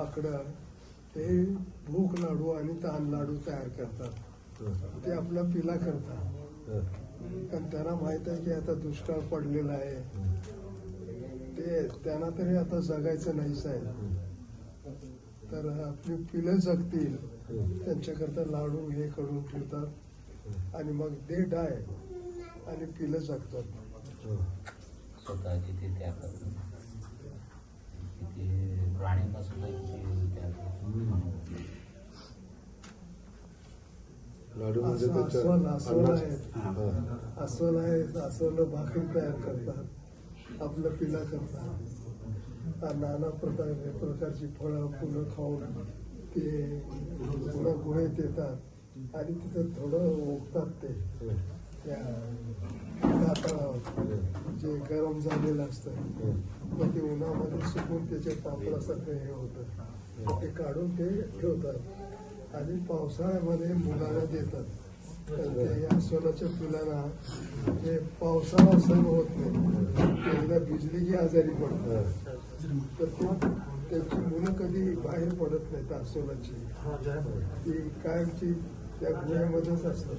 भाकडं हे भूक लाडू आणि ताण लाडू तयार करतात. ते आपला पिला करतात. कारण त्यांना माहीत आहे की आता दुष्काळ पडलेला आहे. ते त्यांना तरी आता जगायचं नाहीच आहे तर आपली पिलं जगतील. त्यांच्याकरता लाडू हे करून ठेवतात. आणि मग दे डाय आणि पिलं जगतात. स्वतः लाडू म्हणजे असं अस्वल अस्वल आहेत हा. अस्वल आहेत अस्वल भाकरी तयार करतात. आपलं पिला करतात. नाना प्रकार प्रकारची फळं फुलं खाऊन ते पुन्हा गुहेत येतात आणि तिथं थोडं ओकतात ते. त्या जे गरम झालेलं असतं मग ते उन्हामध्ये सुकून त्याच्या पापडासारखं हे होतं. ते काढून ते ठेवतात. आणि पावसाळ्यामध्ये मुलाला देतात. या सोलाच्या फुलांना ते पावसाळा सहन होत नाही एकदा भिजली की आजारी पडतात तर तो त्यांची मुलं कधी बाहेर पडत नाहीत अस्वलाची ती कायमची त्या गुह्यामध्येच असतात.